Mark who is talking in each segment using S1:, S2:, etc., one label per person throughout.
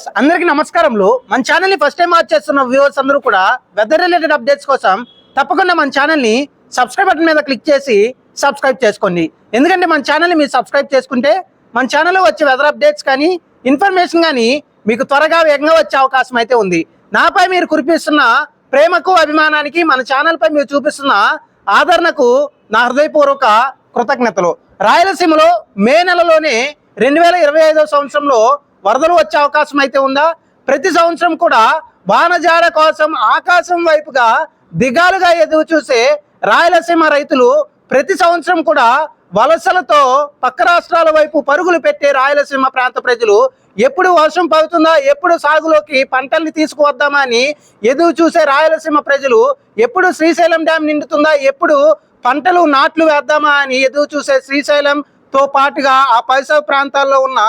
S1: Viewers అందరికీ నమస్కారములు. మన ఛానల్ని ఫస్ట్ టైం వాచ్ చేస్తున్న వ్యూవర్స్ అందరూ కూడా వెదర్ రిలేటెడ్ అప్డేట్స్ కోసం తప్పకుండా మన ఛానల్ని సబ్స్క్రైబ్ బటన్ మీద క్లిక్ చేసి సబ్స్క్రైబ్ చేసుకోండి. ఎందుకంటే మన ఛానల్ని మీరు సబ్స్క్రైబ్ చేసుకుంటే మన ఛానల్లో వచ్చే వెదర్ అప్డేట్స్ కానీ ఇన్ఫర్మేషన్ కానీ మీకు త్వరగా వేగంగా వచ్చే అవకాశం అయితే ఉంది. నాపై మీరు కురిపిస్తున్న ప్రేమకు అభిమానానికి మన ఛానల్పై మీరు చూపిస్తున్న ఆదరణకు నా హృదయపూర్వక కృతజ్ఞతలు. రాయలసీమలో మే నెలలోనే రెండు వేల ఇరవై ఐదో సంవత్సరంలో వరదలు వచ్చే అవకాశం అయితే ఉందా? ప్రతి సంవత్సరం కూడా బాణజాడ కోసం ఆకాశం వైపుగా దిగాలుగా ఎదురు చూసే రాయలసీమ రైతులు ప్రతి సంవత్సరం కూడా వలసలతో పక్క రాష్ట్రాల వైపు పరుగులు పెట్టే రాయలసీమ ప్రాంత ప్రజలు ఎప్పుడు వర్షం పడుతుందా ఎప్పుడు సాగులోకి పంటల్ని తీసుకువద్దామా అని ఎదురు చూసే రాయలసీమ ప్రజలు ఎప్పుడు శ్రీశైలం డ్యామ్ నిండుతుందా ఎప్పుడు పంటలు నాట్లు వేద్దామా అని ఎదురు చూసే శ్రీశైలంతో పాటుగా ఆ పరిసర ప్రాంతాల్లో ఉన్న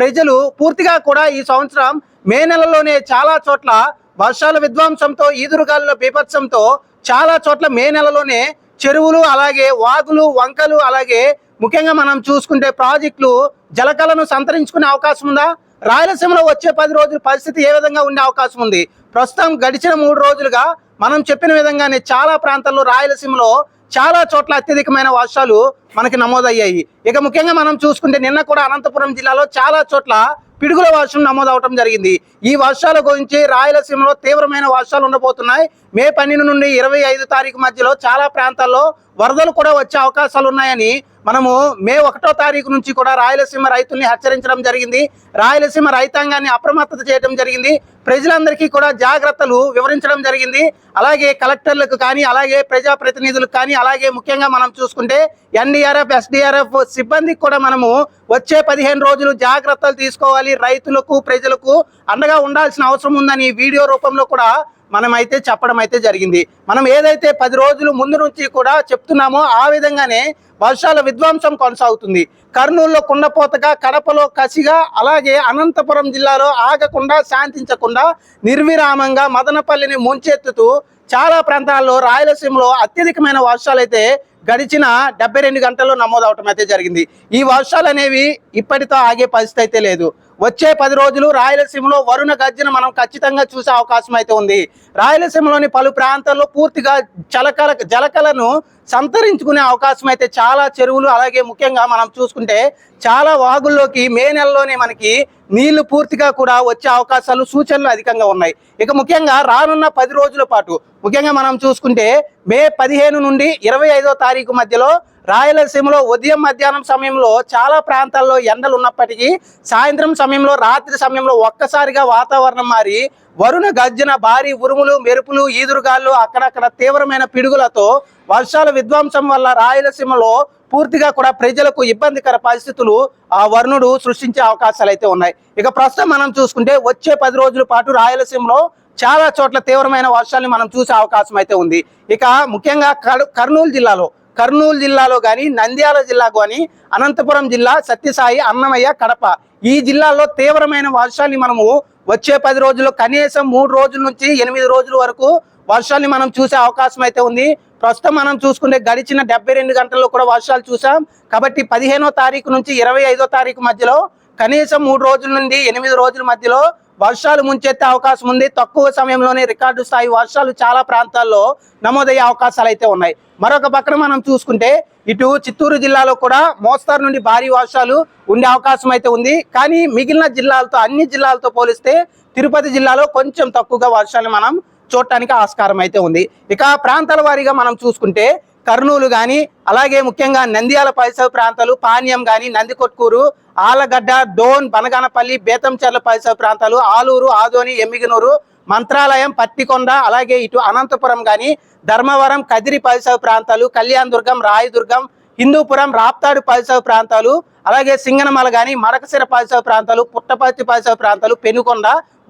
S1: ప్రజలు పూర్తిగా కూడా ఈ సంవత్సరం మే నెలలోనే చాలా చోట్ల వర్షాల విధ్వంసంతో ఈదురుగాలిలో బీభత్సంతో చాలా చోట్ల మే నెలలోనే చెరువులు అలాగే వాగులు వంకలు అలాగే ముఖ్యంగా మనం చూసుకుంటే ప్రాజెక్టులు జలకలను సంతరించుకునే అవకాశం ఉందా? రాయలసీమలో వచ్చే పది రోజుల పరిస్థితి ఏ విధంగా ఉండే అవకాశం ఉంది? ప్రస్తుతం గడిచిన మూడు రోజులుగా మనం చెప్పిన విధంగానే చాలా ప్రాంతాల్లో రాయలసీమలో చాలా చోట్ల అత్యధికమైన వర్షాలు మనకి నమోదయ్యాయి. ఇక ముఖ్యంగా మనం చూసుకుంటే నిన్న కూడా అనంతపురం జిల్లాలో చాలా చోట్ల పిడుగుల వర్షం నమోదవటం జరిగింది. ఈ వర్షాల గురించి రాయలసీమలో తీవ్రమైన వర్షాలు ఉండబోతున్నాయి. మే పన్నెండు నుండి ఇరవై ఐదు తారీఖు మధ్యలో చాలా ప్రాంతాల్లో వరదలు కూడా వచ్చే అవకాశాలు ఉన్నాయని మనము మే ఒకటో తారీఖు నుంచి కూడా రాయలసీమ రైతుల్ని హెచ్చరించడం జరిగింది. రాయలసీమ రైతాంగాన్ని అప్రమత్తత చేయడం జరిగింది. ప్రజలందరికీ కూడా జాగ్రత్తలు వివరించడం జరిగింది. అలాగే కలెక్టర్లకు కానీ అలాగే ప్రజాప్రతినిధులకు కానీ అలాగే ముఖ్యంగా మనం చూసుకుంటే ఎన్డీఆర్ఎఫ్ ఎస్డీఆర్ఎఫ్ సిబ్బందికి కూడా మనము వచ్చే పదిహేను రోజులు జాగ్రత్తలు తీసుకోవాలి. రైతులకు ప్రజలకు అండగా ఉండాల్సిన అవసరం ఉందని వీడియో రూపంలో కూడా మనమైతే చెప్పడం అయితే జరిగింది. మనం ఏదైతే పది రోజులు ముందు నుంచి కూడా చెప్తున్నామో ఆ విధంగానే వర్షాల విధ్వంసం కొనసాగుతుంది. కర్నూలులో కుండపోతగా కడపలో కసిగా అలాగే అనంతపురం జిల్లాలో ఆగకుండా శాంతించకుండా నిర్విరామంగా మదనపల్లిని ముంచెత్తుతూ చాలా ప్రాంతాల్లో రాయలసీమలో అత్యధికమైన వర్షాలైతే గడిచిన డెబ్బై రెండు గంటల్లో నమోదవటం అయితే జరిగింది. ఈ వర్షాలు అనేవి ఇప్పటితో ఆగే పరిస్థితి అయితే లేదు. వచ్చే పది రోజులు రాయలసీమలో వరుణ గర్జన మనం ఖచ్చితంగా చూసే అవకాశం అయితే ఉంది. రాయలసీమలోని పలు ప్రాంతాల్లో పూర్తిగా జలకల జలకలను సంతరించుకునే అవకాశం అయితే చాలా చెరువులు అలాగే ముఖ్యంగా మనం చూసుకుంటే చాలా వాగుల్లోకి మే నెలలోనే మనకి నీళ్ళు పూర్తిగా కూడా వచ్చే అవకాశాలు సూచనలు అధికంగా ఉన్నాయి. ఇక ముఖ్యంగా రానున్న పది రోజుల పాటు ముఖ్యంగా మనం చూసుకుంటే మే పదిహేను నుండి ఇరవై ఐదో తారీఖు మధ్యలో రాయలసీమలో ఉదయం మధ్యాహ్నం సమయంలో చాలా ప్రాంతాల్లో ఎండలు ఉన్నప్పటికీ సాయంత్రం సమయంలో రాత్రి సమయంలో ఒక్కసారిగా వాతావరణం మారి వరుణ గర్జన భారీ ఉరుములు మెరుపులు ఈదురుగాళ్ళు అక్కడక్కడ తీవ్రమైన పిడుగులతో వర్షాల విధ్వంసం వల్ల రాయలసీమలో పూర్తిగా కూడా ప్రజలకు ఇబ్బందికర పరిస్థితులు ఆ వరుణుడు సృష్టించే అవకాశాలు అయితే ఉన్నాయి. ఇక ప్రస్తుతం మనం చూసుకుంటే వచ్చే పది రోజుల పాటు రాయలసీమలో చాలా చోట్ల తీవ్రమైన వర్షాన్ని మనం చూసే అవకాశం అయితే ఉంది. ఇక ముఖ్యంగా కర్- కర్నూలు జిల్లాలో కర్నూలు జిల్లాలో కానీ నంద్యాల జిల్లా కానీ అనంతపురం జిల్లా సత్యసాయి అన్నమయ్య కడప. ఈ జిల్లాల్లో తీవ్రమైన వర్షాన్ని మనము వచ్చే పది రోజుల్లో కనీసం మూడు రోజుల నుంచి ఎనిమిది రోజుల వరకు వర్షాన్ని మనం చూసే అవకాశం అయితే ఉంది. ప్రస్తుతం మనం చూసుకుంటే గడిచిన డెబ్బై రెండు గంటల్లో కూడా వర్షాలు చూసాం. కాబట్టి పదిహేనో తారీఖు నుంచి ఇరవై ఐదో తారీఖు మధ్యలో కనీసం మూడు రోజుల నుండి ఎనిమిది రోజుల మధ్యలో వర్షాలు ముంచెత్తే అవకాశం ఉంది. తక్కువ సమయంలోనే రికార్డు స్థాయి వర్షాలు చాలా ప్రాంతాల్లో నమోదయ్యే అవకాశాలు అయితే ఉన్నాయి. మరొక పక్కన మనం చూసుకుంటే ఇటు చిత్తూరు జిల్లాలో కూడా మోస్తారు నుండి భారీ వర్షాలు ఉండే అవకాశం అయితే ఉంది. కానీ మిగిలిన జిల్లాలతో అన్ని జిల్లాలతో పోలిస్తే తిరుపతి జిల్లాలో కొంచెం తక్కువగా వర్షాలు మనం చూడటానికి ఆస్కారం అయితే ఉంది. ఇక ప్రాంతాల వారీగా మనం చూసుకుంటే కర్నూలు కానీ అలాగే ముఖ్యంగా నంద్యాల పరిసర ప్రాంతాలు పానీయం కానీ నందికొట్కూరు ఆలగడ్డ డోన్ బనగానపల్లి బేతంచెర్ల పరిసర ప్రాంతాలు ఆలూరు ఆదోని ఎమ్మిగనూరు మంత్రాలయం పత్తికొండ అలాగే ఇటు అనంతపురం కానీ ధర్మవరం కదిరి పరిసర ప్రాంతాలు కళ్యాణదుర్గం రాయదుర్గం హిందూపురం రాప్తాడు పరిసర ప్రాంతాలు అలాగే సింగనమల కానీ మడకసిర పరిసర ప్రాంతాలు పుట్టపర్తి పరిసర ప్రాంతాలు పెనుకొండ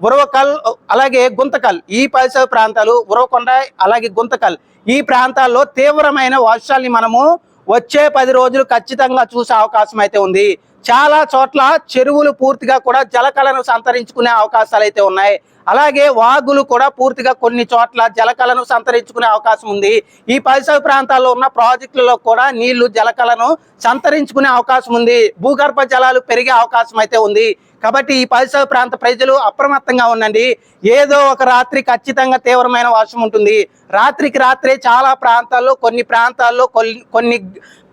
S1: ఉరవకల్ అలాగే గుంతకల్. ఈ పరిసర ప్రాంతాలు ఉరవకొండ అలాగే గుంతకల్. ఈ ప్రాంతాల్లో తీవ్రమైన వర్షాల్ని మనము వచ్చే పది రోజులు ఖచ్చితంగా చూసే అవకాశం అయితే ఉంది. చాలా చోట్ల చెరువులు పూర్తిగా కూడా జలకలను సంతరించుకునే అవకాశాలు అయితే ఉన్నాయి. అలాగే వాగులు కూడా పూర్తిగా కొన్ని చోట్ల జలకలను సంతరించుకునే అవకాశం ఉంది. ఈ పరిసర ప్రాంతాల్లో ఉన్న ప్రాజెక్టులలో కూడా నీళ్ళు జలకలను సంతరించుకునే అవకాశం ఉంది. భూగర్భ జలాలు పెరిగే అవకాశం అయితే ఉంది. కాబట్టి ఈ పరిసర ప్రాంత ప్రజలు అప్రమత్తంగా ఉండండి. ఏదో ఒక రాత్రి ఖచ్చితంగా తీవ్రమైన వర్షం ఉంటుంది. రాత్రికి రాత్రే చాలా ప్రాంతాల్లో కొన్ని ప్రాంతాల్లో కొన్ని కొన్ని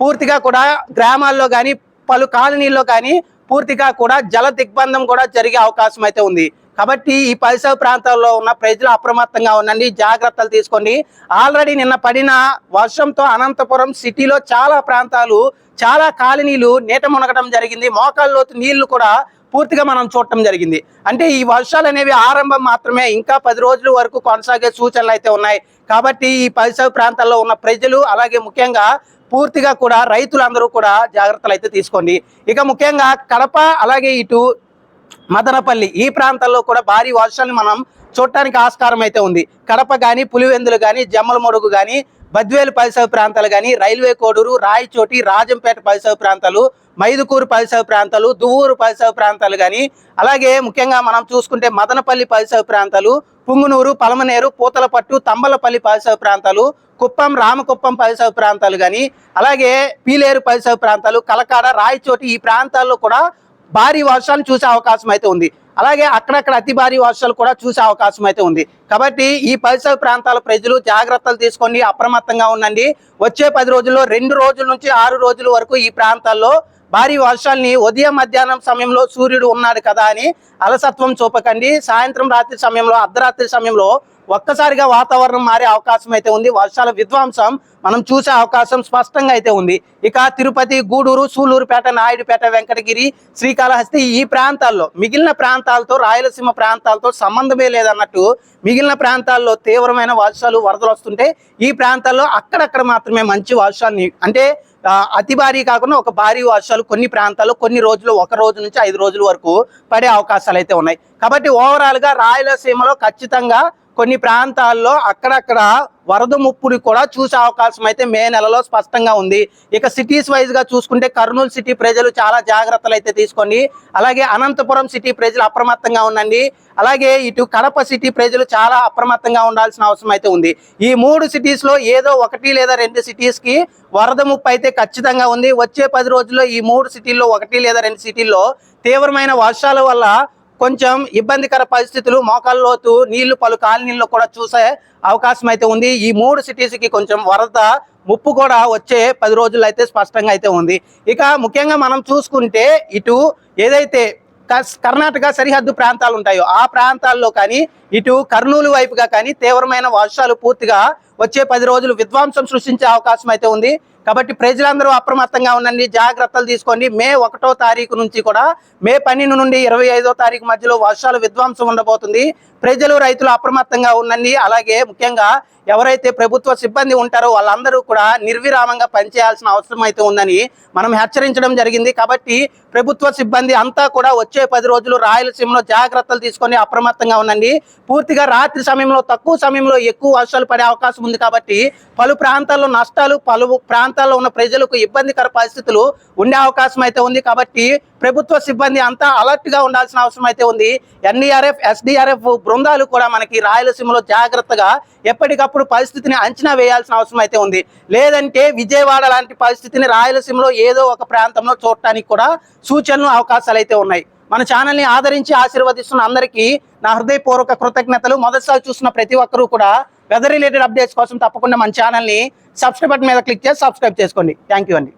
S1: పూర్తిగా కూడా గ్రామాల్లో కానీ పలు కాలనీల్లో కానీ పూర్తిగా కూడా జల దిగ్బంధం కూడా జరిగే అవకాశం అయితే ఉంది. కాబట్టి ఈ పరిసర ప్రాంతాల్లో ఉన్న ప్రజలు అప్రమత్తంగా ఉండండి జాగ్రత్తలు తీసుకోండి. ఆల్రెడీ నిన్న పడిన వర్షంతో అనంతపురం సిటీలో చాలా ప్రాంతాలు చాలా కాలనీలు నీట మునగడం జరిగింది. మోకాళ్ళలోతు నీళ్ళు కూడా పూర్తిగా మనం చూడటం జరిగింది. అంటే ఈ వర్షాలు అనేవి ఆరంభం మాత్రమే ఇంకా పది రోజుల వరకు కొనసాగే సూచనలు అయితే ఉన్నాయి. కాబట్టి ఈ పరిసర ప్రాంతాల్లో ఉన్న ప్రజలు అలాగే ముఖ్యంగా పూర్తిగా కూడా రైతులందరూ కూడా జాగ్రత్తలు అయితే తీసుకోండి. ఇక ముఖ్యంగా కడప అలాగే ఇటు మదనపల్లి ఈ ప్రాంతాల్లో కూడా భారీ వర్షాన్ని మనం చూడటానికి ఆస్కారం అయితే ఉంది. కడప కానీ పులివెందులు కానీ జమ్మలమడుగు కానీ బద్వేలు పరిసర ప్రాంతాలు కానీ రైల్వే కోడూరు రాయచోటి రాజంపేట పరిసర ప్రాంతాలు మైదుకూరు పరిసర ప్రాంతాలు దువ్వూరు పరిసర ప్రాంతాలు కానీ అలాగే ముఖ్యంగా మనం చూసుకుంటే మదనపల్లి పరిసర ప్రాంతాలు పుంగునూరు పలమనేరు పూతలపట్టు తంబలపల్లి పరిసర ప్రాంతాలు కుప్పం రామకుప్పం పరిసర ప్రాంతాలు కానీ అలాగే పీలేరు పరిసర ప్రాంతాలు కలకాడ రాయచోటి ఈ ప్రాంతాల్లో కూడా భారీ వర్షాన్ని చూసే అవకాశం అయితే ఉంది. అలాగే అక్కడక్కడ అతి భారీ వర్షాలు కూడా చూసే అవకాశం అయితే ఉంది. కాబట్టి ఈ పరిసర ప్రాంతాల ప్రజలు జాగ్రత్తలు తీసుకొని అప్రమత్తంగా ఉండండి. వచ్చే పది రోజుల్లో రెండు రోజుల నుంచి ఆరు రోజుల వరకు ఈ ప్రాంతాల్లో భారీ వర్షాల్ని ఉదయం మధ్యాహ్నం సమయంలో సూర్యుడు ఉన్నాడు కదా అని అలసత్వం చూపకండి. సాయంత్రం రాత్రి సమయంలో అర్ధరాత్రి సమయంలో ఒక్కసారిగా వాతావరణం మారే అవకాశం అయితే ఉంది. వర్షాల విధ్వంసం మనం చూసే అవకాశం స్పష్టంగా అయితే ఉంది. ఇక తిరుపతి గూడూరు సూలూరుపేట నాయుడుపేట వెంకటగిరి శ్రీకాళహస్తి ఈ ప్రాంతాల్లో మిగిలిన ప్రాంతాలతో రాయలసీమ ప్రాంతాలతో సంబంధమే లేదన్నట్టు మిగిలిన ప్రాంతాల్లో తీవ్రమైన వర్షాలు వరదలు వస్తుంటే ఈ ప్రాంతాల్లో అక్కడక్కడ మాత్రమే మంచి వర్షాన్ని అంటే అతి భారీ కాకుండా ఒక భారీ వర్షాలు కొన్ని ప్రాంతాల్లో కొన్ని రోజులు ఒక రోజు నుంచి ఐదు రోజుల వరకు పడే అవకాశాలు అయితే ఉన్నాయి. కాబట్టి ఓవరాల్గా రాయలసీమలో ఖచ్చితంగా కొన్ని ప్రాంతాల్లో అక్కడక్కడ వరద ముప్పుని కూడా చూసే అవకాశం అయితే మే నెలలో స్పష్టంగా ఉంది. ఇక సిటీస్ వైజ్గా చూసుకుంటే కర్నూలు సిటీ ప్రజలు చాలా జాగ్రత్తలు అయితే తీసుకోండి అలాగే అనంతపురం సిటీ ప్రజలు అప్రమత్తంగా ఉండండి. అలాగే ఇటు కడప సిటీ ప్రజలు చాలా అప్రమత్తంగా ఉండాల్సిన అవసరం అయితే ఉంది. ఈ మూడు సిటీస్లో ఏదో ఒకటి లేదా రెండు సిటీస్కి వరద ముప్పు అయితే ఖచ్చితంగా ఉంది. వచ్చే పది రోజుల్లో ఈ మూడు సిటీల్లో ఒకటి లేదా రెండు సిటీల్లో తీవ్రమైన వర్షాల వల్ల కొంచెం ఇబ్బందికర పరిస్థితులు మోకాళ్ళ లోతు నీళ్ళు పలు కాలనీల్లో కూడా చూసే అవకాశం అయితే ఉంది. ఈ మూడు సిటీస్కి కొంచెం వరద ముప్పు కూడా వచ్చే పది రోజులు అయితే స్పష్టంగా అయితే ఉంది. ఇక ముఖ్యంగా మనం చూసుకుంటే ఇటు ఏదైతే కస్- కర్ణాటక సరిహద్దు ప్రాంతాలు ఉంటాయో ఆ ప్రాంతాల్లో కానీ ఇటు కర్నూలు వైపుగా కానీ తీవ్రమైన వర్షాలు పూర్తిగా వచ్చే పది రోజులు విధ్వంసం సృష్టించే అవకాశం అయితే ఉంది. కాబట్టి ప్రజలందరూ అప్రమత్తంగా ఉండండి జాగ్రత్తలు తీసుకోండి. మే ఒకటో తారీఖు నుంచి కూడా మే పన్నెండు నుండి ఇరవై ఐదో తారీఖు మధ్యలో వర్షాలు విధ్వంసం ఉండబోతుంది. ప్రజలు రైతులు అప్రమత్తంగా ఉండండి. అలాగే ముఖ్యంగా ఎవరైతే ప్రభుత్వ సిబ్బంది ఉంటారో వాళ్ళందరూ కూడా నిర్విరామంగా పనిచేయాల్సిన అవసరం అయితే ఉందని మనం హెచ్చరించడం జరిగింది. కాబట్టి ప్రభుత్వ సిబ్బంది అంతా కూడా వచ్చే పది రోజులు రాయలసీమలో జాగ్రత్తలు తీసుకొని అప్రమత్తంగా ఉండండి. పూర్తిగా రాత్రి సమయంలో తక్కువ సమయంలో ఎక్కువ వర్షాలు పడే అవకాశం ఉంది కాబట్టి పలు ప్రాంతాల్లో నష్టాలు పలు ప్రాంతాల్లో ఉన్న ప్రజలకు ఇబ్బందికర పరిస్థితులు ఉండే అవకాశం అయితే ఉంది కాబట్టి ప్రభుత్వ సిబ్బంది అంతా అలర్ట్గా ఉండాల్సిన అవసరం అయితే ఉంది. ఎన్డీఆర్ఎఫ్ ఎస్డీఆర్ఎఫ్ బృందాలు కూడా మనకి రాయలసీమలో జాగ్రత్తగా ఎప్పటికప్పుడు పరిస్థితిని అంచనా వేయాల్సిన అవసరం అయితే ఉంది. లేదంటే విజయవాడ లాంటి పరిస్థితిని రాయలసీమలో ఏదో ఒక ప్రాంతంలో చూడటానికి కూడా సూచనలు అవకాశాలు అయితే ఉన్నాయి. మన ఛానల్ని ఆదరించి ఆశీర్వదిస్తున్న అందరికీ నా హృదయపూర్వక కృతజ్ఞతలు. మొదటిసారి చూసిన ప్రతి ఒక్కరూ కూడా వెదర్ రిలేటెడ్ అప్డేట్స్ కోసం తప్పకుండా మన ఛానల్ని సబ్స్క్రైబ్ బటన్ మీద క్లిక్ చేసి సబ్స్క్రైబ్ చేసుకోండి. థ్యాంక్ యూ అండి.